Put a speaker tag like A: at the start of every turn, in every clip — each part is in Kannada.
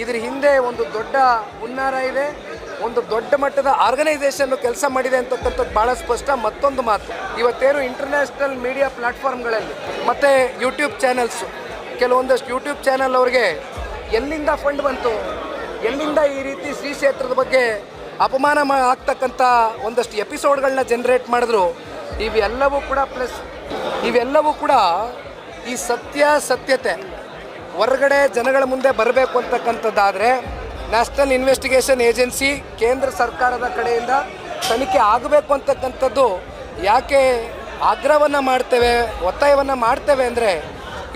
A: ಇದ್ರ ಹಿಂದೆ ಒಂದು ದೊಡ್ಡ ಹುನ್ನಾರ ಇದೆ, ಒಂದು ದೊಡ್ಡ ಮಟ್ಟದ ಆರ್ಗನೈಸೇಷನ್ ಕೆಲಸ ಮಾಡಿದೆ ಅಂತಕ್ಕಂಥದ್ದು ಭಾಳ ಸ್ಪಷ್ಟ. ಮತ್ತೊಂದು ಮಾತು, ಇವತ್ತೇನು ಇಂಟರ್ನ್ಯಾಷನಲ್ ಮೀಡಿಯಾ ಪ್ಲಾಟ್ಫಾರ್ಮ್ಗಳಲ್ಲಿ ಮತ್ತು ಯೂಟ್ಯೂಬ್ ಚಾನೆಲ್ಸು ಕೆಲವೊಂದಷ್ಟು ಯೂಟ್ಯೂಬ್ ಚಾನೆಲ್ ಅವ್ರಿಗೆ ಎಲ್ಲಿಂದ ಫಂಡ್ ಬಂತು, ಎಲ್ಲಿಂದ ಈ ರೀತಿ ಶ್ರೀ ಕ್ಷೇತ್ರದ ಬಗ್ಗೆ ಅಪಮಾನ ಆಗ್ತಕ್ಕಂಥ ಒಂದಷ್ಟು ಎಪಿಸೋಡ್ಗಳನ್ನ ಜನ್ರೇಟ್ ಮಾಡಿದ್ರು, ಇವೆಲ್ಲವೂ ಕೂಡ ಪ್ಲಸ್ ಇವೆಲ್ಲವೂ ಕೂಡ ಈ ಸತ್ಯ, ಸತ್ಯತೆ ಹೊರಗಡೆ ಜನಗಳ ಮುಂದೆ ಬರಬೇಕು ಅಂತಕ್ಕಂಥದ್ದಾದರೆ ನ್ಯಾಷನಲ್ ಇನ್ವೆಸ್ಟಿಗೇಷನ್ ಏಜೆನ್ಸಿ ಕೇಂದ್ರ ಸರ್ಕಾರದ ಕಡೆಯಿಂದ ತನಿಖೆ ಆಗಬೇಕು ಅಂತಕ್ಕಂಥದ್ದು ಯಾಕೆ ಆಗ್ರಹವನ್ನು ಮಾಡ್ತೇವೆ, ಒತ್ತಾಯವನ್ನು ಮಾಡ್ತೇವೆ ಅಂದರೆ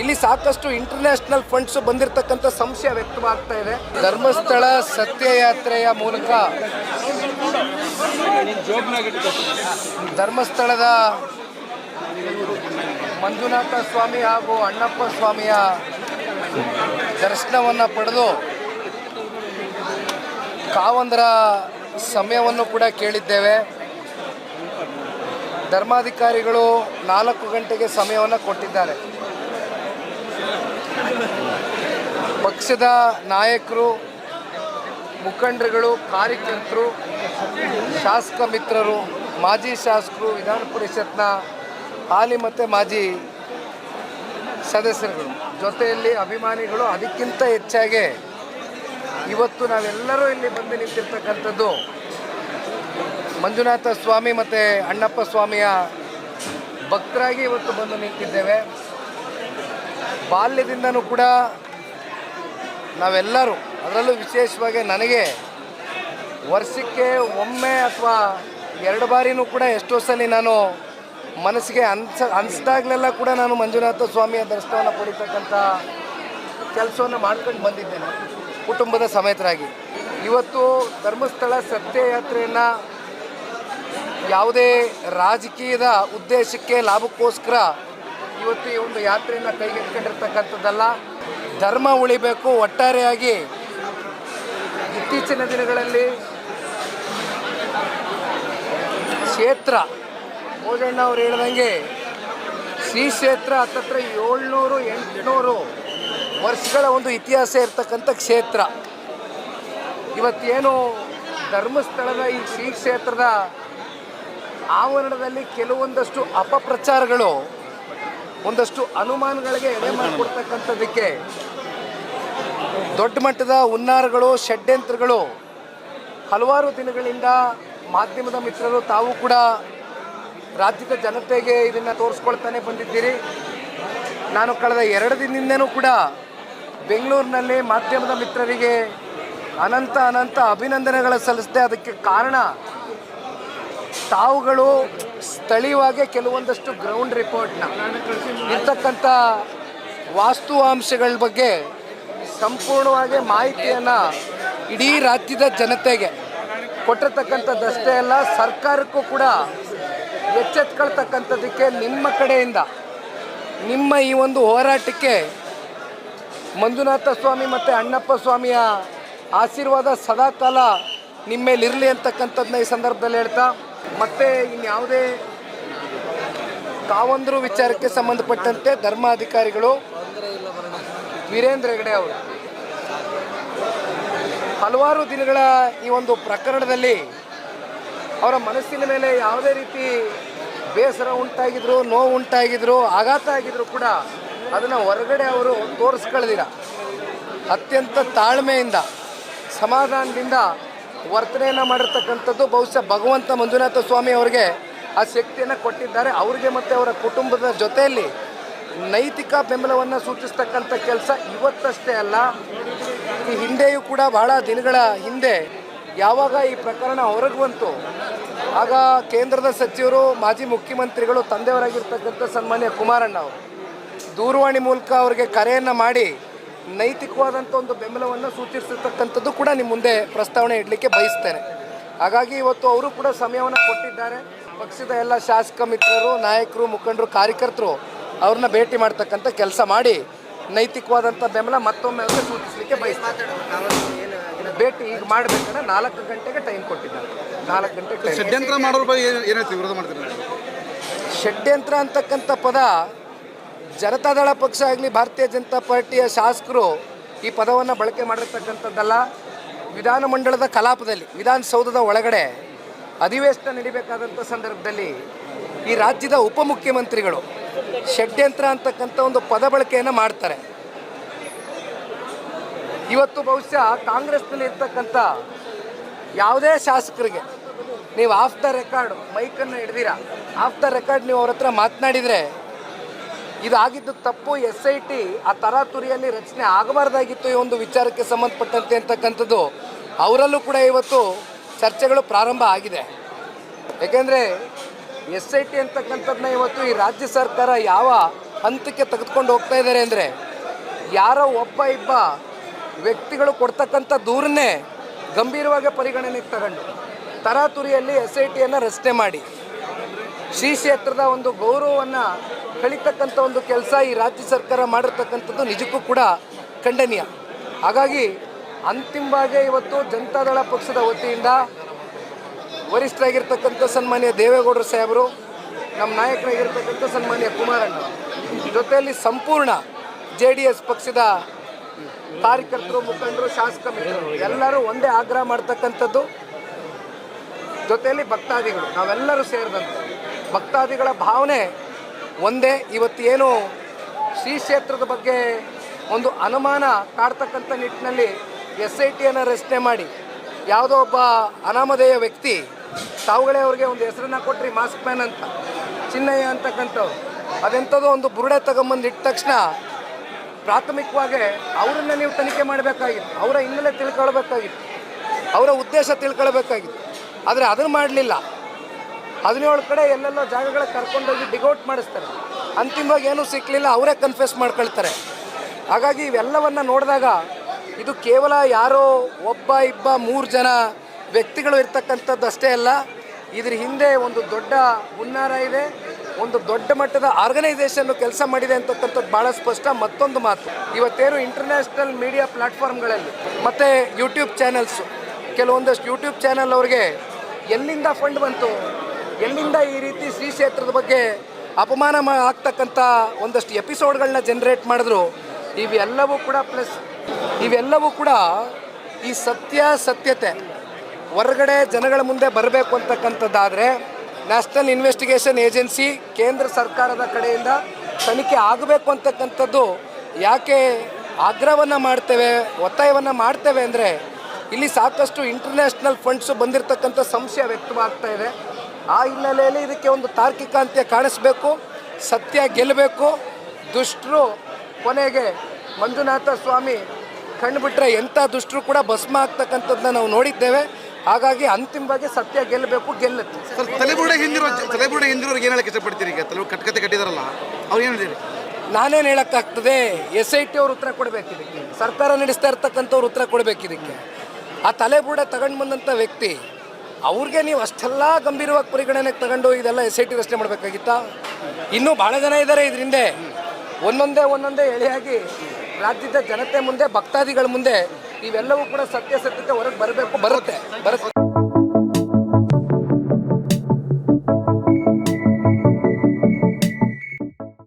A: ಇಲ್ಲಿ ಸಾಕಷ್ಟು ಇಂಟರ್ನ್ಯಾಷನಲ್ ಫಂಡ್ಸ್ ಬಂದಿರತಕ್ಕಂಥ ಸಂಶಯ ವ್ಯಕ್ತವಾಗ್ತಾ ಇದೆ. ಧರ್ಮಸ್ಥಳ ಸತ್ಯಯಾತ್ರೆಯ ಮೂಲಕ ಧರ್ಮಸ್ಥಳದ ಮಂಜುನಾಥ ಸ್ವಾಮಿ ಹಾಗೂ ಅಣ್ಣಪ್ಪ ಸ್ವಾಮಿಯ ದರ್ಶನವನ್ನು ಪಡೆದು ಕಾವಂದರ ಸಮಯವನ್ನು ಕೂಡ ಕೇಳಿದ್ದೇವೆ. ಧರ್ಮಾಧಿಕಾರಿಗಳು ನಾಲ್ಕು ಗಂಟೆಗೆ ಸಮಯವನ್ನು ಕೊಟ್ಟಿದ್ದಾರೆ. ಪಕ್ಷದ ನಾಯಕರು, ಮುಖಂಡರುಗಳು, ಕಾರ್ಯಕರ್ತರು, ಶಾಸಕ ಮಿತ್ರರು, ಮಾಜಿ ಶಾಸಕರು, ವಿಧಾನ ಪರಿಷತ್ನ ಹಾಲಿ ಮತ್ತು ಮಾಜಿ ಸದಸ್ಯರುಗಳು. ಜೊತೆಯಲ್ಲಿ ಅಭಿಮಾನಿಗಳು ಅದಕ್ಕಿಂತ ಹೆಚ್ಚಾಗಿ ಇವತ್ತು ನಾವೆಲ್ಲರೂ ಇಲ್ಲಿ ಬಂದು ನಿಂತಿರ್ತಕ್ಕಂಥದ್ದು ಮಂಜುನಾಥ ಸ್ವಾಮಿ ಮತ್ತು ಅಣ್ಣಪ್ಪ ಸ್ವಾಮಿಯ ಭಕ್ತರಾಗಿ ಇವತ್ತು ಬಂದು ನಿಂತಿದ್ದೇವೆ. ಬಾಲ್ಯದಿಂದನೂ ಕೂಡ ನಾವೆಲ್ಲರೂ, ಅದರಲ್ಲೂ ವಿಶೇಷವಾಗಿ ನನಗೆ ವರ್ಷಕ್ಕೆ ಒಮ್ಮೆ ಅಥವಾ ಎರಡು ಬಾರಿನೂ ಕೂಡ ಎಷ್ಟೋ ಸಲ ನಾನು ಮನಸ್ಸಿಗೆ ಅನ್ಸ, ಅನಿಸ್ದಾಗಲೆಲ್ಲ ಕೂಡ ನಾನು ಮಂಜುನಾಥ ಸ್ವಾಮಿಯ ದರ್ಶನವನ್ನು ಪಡಿತಕ್ಕಂಥ ಕೆಲಸವನ್ನು ಮಾಡ್ಕೊಂಡು ಬಂದಿದ್ದೇನೆ, ಕುಟುಂಬದ ಸಮೇತರಾಗಿ. ಇವತ್ತು ಧರ್ಮಸ್ಥಳ ಸತ್ಯಯಾತ್ರೆಯನ್ನು ಯಾವುದೇ ರಾಜಕೀಯದ ಉದ್ದೇಶಕ್ಕೆ ಲಾಭಕ್ಕೋಸ್ಕರ ಇವತ್ತು ಈ ಒಂದು ಯಾತ್ರೆಯನ್ನು ಕೈಗೆತ್ತಿಕೊಂಡಿರ್ತಕ್ಕಂಥದ್ದಲ್ಲ, ಧರ್ಮ ಉಳಿಬೇಕು, ಒಟ್ಟಾರೆಯಾಗಿ ಇತ್ತೀಚಿನ ದಿನಗಳಲ್ಲಿ ಕ್ಷೇತ್ರ ಭೋಜಣ್ಣ ಅವ್ರು ಹೇಳ್ದಂಗೆ ಶ್ರೀ ಕ್ಷೇತ್ರ ಹತ್ತತ್ರ ಏಳ್ನೂರು, ಎಂಟುನೂರು ವರ್ಷಗಳ ಒಂದು ಇತಿಹಾಸ ಇರ್ತಕ್ಕಂಥ ಕ್ಷೇತ್ರ. ಇವತ್ತೇನು ಧರ್ಮಸ್ಥಳದ ಈ ಶ್ರೀ ಕ್ಷೇತ್ರದ ಆವರಣದಲ್ಲಿ ಕೆಲವೊಂದಷ್ಟು ಅಪಪ್ರಚಾರಗಳು, ಒಂದಷ್ಟು ಅನುಮಾನಗಳಿಗೆ ಎಡೆ ಮಾಡಿಕೊಡ್ತಕ್ಕಂಥದ್ದಕ್ಕೆ ದೊಡ್ಡ ಮಟ್ಟದ ಹುನ್ನಾರಗಳು, ಷಡ್ಯಂತ್ರಗಳು ಹಲವಾರು ದಿನಗಳಿಂದ ಮಾಧ್ಯಮದ ಮಿತ್ರರು ತಾವು ಕೂಡ ರಾಜ್ಯದ ಜನತೆಗೆ ಇದನ್ನು ತೋರಿಸ್ಕೊಳ್ತಾನೆ ಬಂದಿದ್ದೀರಿ. ನಾನು ಕಳೆದ ಎರಡು ದಿನದಿಂದನೂ ಕೂಡ ಬೆಂಗಳೂರಿನಲ್ಲಿ ಮಾಧ್ಯಮದ ಮಿತ್ರರಿಗೆ ಅನಂತ ಅನಂತ ಅಭಿನಂದನೆಗಳ ಸಲ್ಲಿಸಿದೆ. ಅದಕ್ಕೆ ಕಾರಣ ತಾವುಗಳು ಸ್ಥಳೀಯವಾಗಿ ಕೆಲವೊಂದಷ್ಟು ಗ್ರೌಂಡ್ ರಿಪೋರ್ಟ್ನ ಇರ್ತಕ್ಕಂಥ ವಾಸ್ತುವಾಂಶಗಳ ಬಗ್ಗೆ ಸಂಪೂರ್ಣವಾಗಿ ಮಾಹಿತಿಯನ್ನು ಇಡೀ ರಾಜ್ಯದ ಜನತೆಗೆ ಕೊಟ್ಟಿರ್ತಕ್ಕಂಥದ್ದಷ್ಟೇ ಅಲ್ಲ, ಸರ್ಕಾರಕ್ಕೂ ಕೂಡ ಎಚ್ಚೆತ್ಕೊಳ್ತಕ್ಕಂಥದ್ದಕ್ಕೆ ನಿಮ್ಮ ಕಡೆಯಿಂದ, ನಿಮ್ಮ ಈ ಒಂದು ಹೋರಾಟಕ್ಕೆ ಮಂಜುನಾಥ ಸ್ವಾಮಿ ಮತ್ತು ಅಣ್ಣಪ್ಪ ಸ್ವಾಮಿಯ ಆಶೀರ್ವಾದ ಸದಾಕಾಲ ನಿಮ್ಮ ಇರಲಿ ಅಂತಕ್ಕಂಥದ್ದನ್ನ ಈ ಸಂದರ್ಭದಲ್ಲಿ ಹೇಳ್ತಾ, ಮತ್ತೆ ಇನ್ಯಾವುದೇ ಕಾವಂದರು ವಿಚಾರಕ್ಕೆ ಸಂಬಂಧಪಟ್ಟಂತೆ ಧರ್ಮಾಧಿಕಾರಿಗಳು, ವೀರೇಂದ್ರ ಹೆಗಡೆ ಅವರು, ಹಲವಾರು ದಿನಗಳ ಈ ಒಂದು ಪ್ರಕರಣದಲ್ಲಿ ಅವರ ಮನಸ್ಸಿನ ಮೇಲೆ ಯಾವುದೇ ರೀತಿ ಬೇಸರ ಉಂಟಾಗಿದ್ರು, ನೋವು ಉಂಟಾಗಿದ್ರು, ಆಘಾತ ಆಗಿದ್ರು ಕೂಡ ಅದನ್ನು ಹೊರಗಡೆ ಅವರು ತೋರಿಸ್ಕೊಳ್ದಿರ ಅತ್ಯಂತ ತಾಳ್ಮೆಯಿಂದ, ಸಮಾಧಾನದಿಂದ ವರ್ತನೆಯನ್ನು ಮಾಡಿರ್ತಕ್ಕಂಥದ್ದು ಬಹುಶಃ ಭಗವಂತ ಮಂಜುನಾಥ ಸ್ವಾಮಿ ಅವರಿಗೆ ಆ ಶಕ್ತಿಯನ್ನು ಕೊಟ್ಟಿದ್ದಾರೆ. ಅವರಿಗೆ ಮತ್ತು ಅವರ ಕುಟುಂಬದ ಜೊತೆಯಲ್ಲಿ ನೈತಿಕ ಬೆಂಬಲವನ್ನು ಸೂಚಿಸ್ತಕ್ಕಂಥ ಕೆಲಸ ಇವತ್ತಷ್ಟೇ ಅಲ್ಲ. ಈ ಹಿಂದೆಯೂ ಕೂಡ ಬಹಳ ದಿನಗಳ ಹಿಂದೆ ಯಾವಾಗ ಈ ಪ್ರಕರಣ ಹೊರಗೆ ಬಂತು, ಆಗ ಕೇಂದ್ರದ ಸಚಿವರು, ಮಾಜಿ ಮುಖ್ಯಮಂತ್ರಿಗಳು, ತಂದೆಯವರಾಗಿರ್ತಕ್ಕಂಥ ಸನ್ಮಾನ್ಯ ಕುಮಾರಣ್ಣ ಅವರು ದೂರವಾಣಿ ಮೂಲಕ ಅವರಿಗೆ ಕರೆಯನ್ನು ಮಾಡಿ ನೈತಿಕವಾದಂಥ ಒಂದು ಬೆಂಬಲವನ್ನು ಸೂಚಿಸಿರ್ತಕ್ಕಂಥದ್ದು ಕೂಡ ನಿಮ್ಮ ಮುಂದೆ ಪ್ರಸ್ತಾವನೆ ಇಡಲಿಕ್ಕೆ ಬಯಸ್ತೇನೆ. ಹಾಗಾಗಿ ಇವತ್ತು ಅವರು ಕೂಡ ಸಮಯವನ್ನು ಕೊಟ್ಟಿದ್ದಾರೆ. ಪಕ್ಷದ ಎಲ್ಲ ಶಾಸಕ ಮಿತ್ರರು, ನಾಯಕರು, ಮುಖಂಡರು, ಕಾರ್ಯಕರ್ತರು ಅವ್ರನ್ನ ಭೇಟಿ ಮಾಡ್ತಕ್ಕಂಥ ಕೆಲಸ ಮಾಡಿ ನೈತಿಕವಾದಂಥ ಬೆಂಬಲ ಮತ್ತೊಮ್ಮೆ ಅವರಿಗೆ ಸೂಚಿಸಲಿಕ್ಕೆ ಬಯಸ್ತಾರೆ ಭೇಟಿ ಈಗ ಮಾಡಬೇಕಂದ್ರೆ ನಾಲ್ಕು ಗಂಟೆಗೆ ಟೈಮ್ ಕೊಟ್ಟಿದ್ದಾರೆ. ನಾಲ್ಕು ಗಂಟೆಗೆ
B: ಷಡ್ಯಂತ್ರ ಬಗ್ಗೆ ವಿರೋಧ
A: ಷಡ್ಯಂತ್ರ ಅಂತಕ್ಕಂಥ ಪದ ಜನತಾದಳ ಪಕ್ಷ ಆಗಲಿ ಭಾರತೀಯ ಜನತಾ ಪಾರ್ಟಿಯ ಶಾಸಕರು ಈ ಪದವನ್ನು ಬಳಕೆ ಮಾಡಿರ್ತಕ್ಕಂಥದ್ದಲ್ಲ. ವಿಧಾನಮಂಡಲದ ಕಲಾಪದಲ್ಲಿ ವಿಧಾನಸೌಧದ ಒಳಗಡೆ ಅಧಿವೇಶನ ನಡಿಬೇಕಾದಂಥ ಸಂದರ್ಭದಲ್ಲಿ ಈ ರಾಜ್ಯದ ಉಪಮುಖ್ಯಮಂತ್ರಿಗಳು ಷಡ್ಯಂತ್ರ ಅಂತಕ್ಕಂಥ ಒಂದು ಪದ ಬಳಕೆಯನ್ನು ಮಾಡ್ತಾರೆ. ಇವತ್ತು ಬಹುಶಃ ಕಾಂಗ್ರೆಸ್ನಲ್ಲಿ ಇರ್ತಕ್ಕಂಥ ಯಾವುದೇ ಶಾಸಕರಿಗೆ ನೀವು ಆಫ್ ದ ರೆಕಾರ್ಡ್ ಮೈಕನ್ನು ಹಿಡ್ದಿರಾ? ಆಫ್ ದ ರೆಕಾರ್ಡ್ ನೀವು ಅವ್ರ ಹತ್ರ ಮಾತನಾಡಿದರೆ ಇದಾಗಿದ್ದು ತಪ್ಪು, ಎಸ್ ಐ ಟಿ ಆ ತರಾತುರಿಯಲ್ಲಿ ರಚನೆ ಆಗಬಾರ್ದಾಗಿತ್ತು ಈ ಒಂದು ವಿಚಾರಕ್ಕೆ ಸಂಬಂಧಪಟ್ಟಂತೆ ಅಂತಕ್ಕಂಥದ್ದು ಅವರಲ್ಲೂ ಕೂಡ ಇವತ್ತು ಚರ್ಚೆಗಳು ಪ್ರಾರಂಭ ಆಗಿದೆ. ಯಾಕೆಂದರೆ ಎಸ್ ಐ ಟಿ ಅಂತಕ್ಕಂಥದ್ದನ್ನ ಇವತ್ತು ಈ ರಾಜ್ಯ ಸರ್ಕಾರ ಯಾವ ಹಂತಕ್ಕೆ ತೆಗೆದುಕೊಂಡು ಹೋಗ್ತಾ ಇದ್ದಾರೆ ಅಂದರೆ ಯಾರೋ ಒಬ್ಬ ಇಬ್ಬ ವ್ಯಕ್ತಿಗಳು ಕೊಡ್ತಕ್ಕಂಥ ದೂರನ್ನೇ ಗಂಭೀರವಾಗಿ ಪರಿಗಣನೆಗೆ ತಗೊಂಡು ತರಾತುರಿಯಲ್ಲಿ ಎಸ್ ಐ ಟಿಯನ್ನು ರಚನೆ ಮಾಡಿ ಶ್ರೀ ಕ್ಷೇತ್ರದ ಒಂದು ಗೌರವವನ್ನು ಕಳಿತಕ್ಕಂಥ ಒಂದು ಕೆಲಸ ಈ ರಾಜ್ಯ ಸರ್ಕಾರ ಮಾಡಿರ್ತಕ್ಕಂಥದ್ದು ನಿಜಕ್ಕೂ ಕೂಡ ಖಂಡನೀಯ. ಹಾಗಾಗಿ ಅಂತಿಮವಾಗಿ ಇವತ್ತು ಜನತಾದಳ ಪಕ್ಷದ ವತಿಯಿಂದ ವರಿಷ್ಠರಾಗಿರ್ತಕ್ಕಂಥ ಸನ್ಮಾನ್ಯ ದೇವೇಗೌಡರು ಸಾಹೇಬರು, ನಮ್ಮ ನಾಯಕರಾಗಿರ್ತಕ್ಕಂಥ ಸನ್ಮಾನ್ಯ ಕುಮಾರಣ್ಣ ಜೊತೆಯಲ್ಲಿ ಸಂಪೂರ್ಣ ಜೆ ಡಿ ಎಸ್ ಪಕ್ಷದ ಕಾರ್ಯಕರ್ತರು, ಮುಖಂಡರು, ಶಾಸಕ ಎಲ್ಲರೂ ಒಂದೇ ಆಗ್ರಹ ಮಾಡ್ತಕ್ಕಂಥದ್ದು. ಜೊತೆಯಲ್ಲಿ ಭಕ್ತಾದಿಗಳು, ನಾವೆಲ್ಲರೂ ಸೇರಿದಂತೆ ಭಕ್ತಾದಿಗಳ ಭಾವನೆ ಒಂದೇ. ಇವತ್ತು ಏನು ಶ್ರೀ ಕ್ಷೇತ್ರದ ಬಗ್ಗೆ ಒಂದು ಅನುಮಾನ ಕಾಡ್ತಕ್ಕಂಥ ನಿಟ್ಟಿನಲ್ಲಿ ಎಸ್ ಐ ಟಿಯನ್ನು ರಚನೆ ಮಾಡಿ, ಯಾವುದೋ ಒಬ್ಬ ಅನಾಮಧೇಯ ವ್ಯಕ್ತಿ ತಾವುಗಳೇ ಅವ್ರಿಗೆ ಒಂದು ಹೆಸರನ್ನು ಕೊಟ್ಟರಿ ಮಾಸ್ಕ್ ಮ್ಯಾನ್ ಅಂತ, ಚಿನ್ನಯ್ಯ ಅಂತಕ್ಕಂಥವ್ರು. ಅದೆಂಥದ್ದು ಒಂದು ಬುರುಡೆ ತಗೊಂಬಂದು ಇಟ್ಟ ತಕ್ಷಣ ಪ್ರಾಥಮಿಕವಾಗಿ ಅವರನ್ನ ನೀವು ತನಿಖೆ ಮಾಡಬೇಕಾಗಿತ್ತು. ಅವರ ಹಿನ್ನೆಲೆ ತಿಳ್ಕೊಳ್ಬೇಕಾಗಿತ್ತು. ಅವರ ಉದ್ದೇಶ ತಿಳ್ಕೊಳ್ಬೇಕಾಗಿತ್ತು. ಆದರೆ ಅದನ್ನು ಮಾಡಲಿಲ್ಲ. ಹದಿನೇಳು ಕಡೆ ಎಲ್ಲೆಲ್ಲೋ ಜಾಗಗಳಿಗೆ ಕರ್ಕೊಂಡೋಗಿ ಡಿಗೌಟ್ ಮಾಡಿಸ್ತಾರೆ. ಅಂತಿಮವಾಗಿ ಏನೂ ಸಿಕ್ಕಲಿಲ್ಲ ಅವರೇ ಕನ್ಫ್ಯೂಸ್ ಮಾಡ್ಕೊಳ್ತಾರೆ. ಹಾಗಾಗಿ ಇವೆಲ್ಲವನ್ನು ನೋಡಿದಾಗ ಇದು ಕೇವಲ ಯಾರೋ ಒಬ್ಬ, ಇಬ್ಬ, ಮೂರು ಜನ ವ್ಯಕ್ತಿಗಳು ಇರ್ತಕ್ಕಂಥದ್ದು ಅಷ್ಟೇ ಅಲ್ಲ, ಇದ್ರ ಹಿಂದೆ ಒಂದು ದೊಡ್ಡ ಹುನ್ನಾರ ಇದೆ. ಒಂದು ದೊಡ್ಡ ಮಟ್ಟದ ಆರ್ಗನೈಸೇಷನ್ ಕೆಲಸ ಮಾಡಿದೆ ಅಂತಕ್ಕಂಥದ್ದು ಭಾಳ ಸ್ಪಷ್ಟ. ಮತ್ತೊಂದು ಮಾತು, ಇವತ್ತೇನು ಇಂಟರ್ನ್ಯಾಷನಲ್ ಮೀಡಿಯಾ ಪ್ಲಾಟ್ಫಾರ್ಮ್ಗಳಲ್ಲಿ ಮತ್ತು ಯೂಟ್ಯೂಬ್ ಚಾನೆಲ್ಸು ಕೆಲವೊಂದಷ್ಟು ಯೂಟ್ಯೂಬ್ ಚಾನೆಲ್ ಅವ್ರಿಗೆ ಎಲ್ಲಿಂದ ಫಂಡ್ ಬಂತು, ಎಲ್ಲಿಂದ ಈ ರೀತಿ ಶ್ರೀ ಕ್ಷೇತ್ರದ ಬಗ್ಗೆ ಅಪಮಾನ ಆಗ್ತಕ್ಕಂಥ ಒಂದಷ್ಟು ಎಪಿಸೋಡ್ಗಳನ್ನ ಜನರೇಟ್ ಮಾಡಿದ್ರು. ಇವೆಲ್ಲವೂ ಕೂಡ ಪ್ಲಸ್ ಇವೆಲ್ಲವೂ ಕೂಡ ಈ ಸತ್ಯ ಸತ್ಯತೆ, ಹೊರಗಡೆ ಜನಗಳ ಮುಂದೆ ಬರಬೇಕು ಅಂತಕ್ಕಂಥದ್ದಾದರೆ ನ್ಯಾಷನಲ್ ಇನ್ವೆಸ್ಟಿಗೇಷನ್ ಏಜೆನ್ಸಿ ಕೇಂದ್ರ ಸರ್ಕಾರದ ಕಡೆಯಿಂದ ತನಿಖೆ ಆಗಬೇಕು ಅಂತಕ್ಕಂಥದ್ದು ಯಾಕೆ ಆಗ್ರಹವನ್ನು ಮಾಡ್ತೇವೆ, ಒತ್ತಾಯವನ್ನು ಮಾಡ್ತೇವೆ ಅಂದರೆ ಇಲ್ಲಿ ಸಾಕಷ್ಟು ಇಂಟರ್ನ್ಯಾಷನಲ್ ಫಂಡ್ಸು ಬಂದಿರತಕ್ಕಂಥ ಸಂಶಯ ವ್ಯಕ್ತವಾಗ್ತಾ ಇದೆ. ಆ ಹಿನ್ನೆಲೆಯಲ್ಲಿ ಇದಕ್ಕೆ ಒಂದು ತಾರ್ಕಿಕ ಅಂತ್ಯ ಕಾಣಿಸ್ಬೇಕು, ಸತ್ಯ ಗೆಲ್ಲಬೇಕು. ದುಷ್ಟರು ಕೊನೆಗೆ ಮಂಜುನಾಥ ಸ್ವಾಮಿ ಕಂಡುಬಿಟ್ರೆ ಎಂಥ ದುಷ್ಟರು ಕೂಡ ಭಸ್ಮ ಆಗ್ತಕ್ಕಂಥದ್ದನ್ನ ನಾವು ನೋಡಿದ್ದೇವೆ. ಹಾಗಾಗಿ ಅಂತಿಮವಾಗಿ ಸತ್ಯ ಗೆಲ್ಲಬೇಕು ಗೆಲ್ಲುತ್ತೆ.
B: ಸರ್ ತಲೆಬುರುಡೆ ಹಿಂದಿರೋ ತಲೆಬುರುಡೆ ಹಿಂದಿರೋರಿಗೆ ಏನು ಹೇಳಕ್ಕೆ ಇಷ್ಟಪಡ್ತೀರಿ ಈಗ? ತಲೆ ಕಟ್ಕತೆ ಕಟ್ಟಿದಾರಲ್ಲ ಅವ್ರು ಏನು ಹೇಳಿರಿ?
A: ನಾನೇನು ಹೇಳೋಕ್ಕಾಗ್ತದೆ ಎಸ್ ಐ ಟಿ ಅವ್ರು ಉತ್ತರ ಕೊಡಬೇಕು ಇದಕ್ಕೆ. ಸರ್ಕಾರ ನಡೆಸ್ತಾ ಇರ್ತಕ್ಕಂಥವ್ರು ಉತ್ತರ ಕೊಡಬೇಕು ಇದಕ್ಕೆ. ಆ ತಲೆಬುರುಡೆ ತಗೊಂಡು ಬಂದಂಥ ವ್ಯಕ್ತಿ ಅವ್ರಿಗೆ ನೀವು ಅಷ್ಟೆಲ್ಲ ಗಂಭೀರವಾಗಿ ಪರಿಗಣನೆಗೆ ತಗೊಂಡು ಇದೆಲ್ಲ ಎಸ್ ಐ ಟಿ ರಚನೆ ಮಾಡಬೇಕಾಗಿತ್ತಾ? ಇನ್ನೂ ಭಾಳ ಜನ ಇದ್ದಾರೆ ಇದರಿಂದ ಒಂದೊಂದೇ ಒಂದೊಂದೇ ಎಳೆಯಾಗಿ ರಾಜ್ಯದ ಜನತೆ ಮುಂದೆ ಭಕ್ತಾದಿಗಳ ಮುಂದೆ ಇವೆಲ್ಲವೂ ಕೂಡ ಸತ್ಯ ಸತ್ಯತೆ ಹೊರಗೆ ಬರಬೇಕು ಬರುತ್ತೆ ಬರುತ್ತೆ.